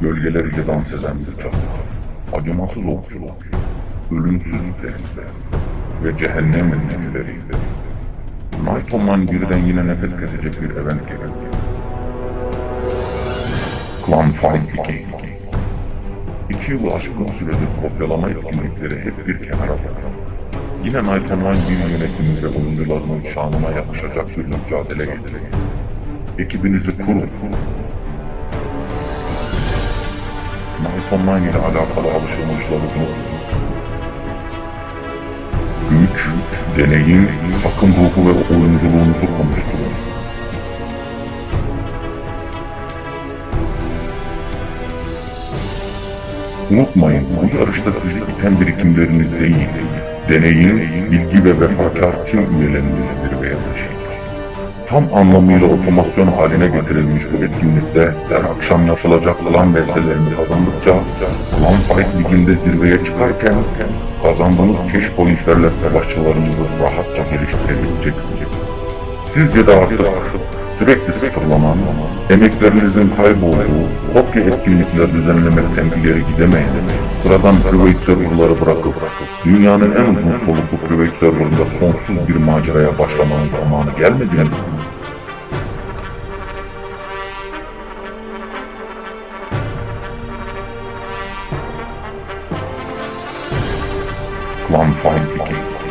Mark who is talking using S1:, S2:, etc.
S1: gölgeleriyle dans eden bir çatı. Acımasız okçuluk, ölümsüz testler ve cehennem ünlücüleri. Night Online birden yine nefes kesecek bir event geldi. Clan Fight 2 İki yılı aşkın süredir kopyalama etkinlikleri hep bir kenara bıraktı. Yine Night Online bir yönetimi ve oyuncularının şanına yakışacak bir mücadele getirdi. Ekibinizi kurun. Night Online ile alakalı alışılmışları yok. Güç, deneyim, takım ruhu ve oyunculuğunuzu konuşturun. Unutmayın, bu yarışta sizi iten birikimleriniz değil, deneyim, bilgi ve vefakar tüm üyelerinizi zirveye taşıyacak. Tam anlamıyla otomasyon haline getirilmiş bu etkinlikte her akşam yapılacak klan VS'lerini kazandıkça Clan Fight Ligi'nde zirveye çıkarken kazandığınız cash pointlerle savaşçılarınızı rahatça geliştirebileceksiniz. Sizce de artık sürekli sıfırlanan, emeklerinizin kaybolduğu, kopya etkinlikler düzenlemekten ileri gidemeyen, sıradan private serverları bırakıp dünyanın en uzun soluklu private serverında sonsuz bir maceraya başlamanın zamanı gelmedi mi? Clan Fight 2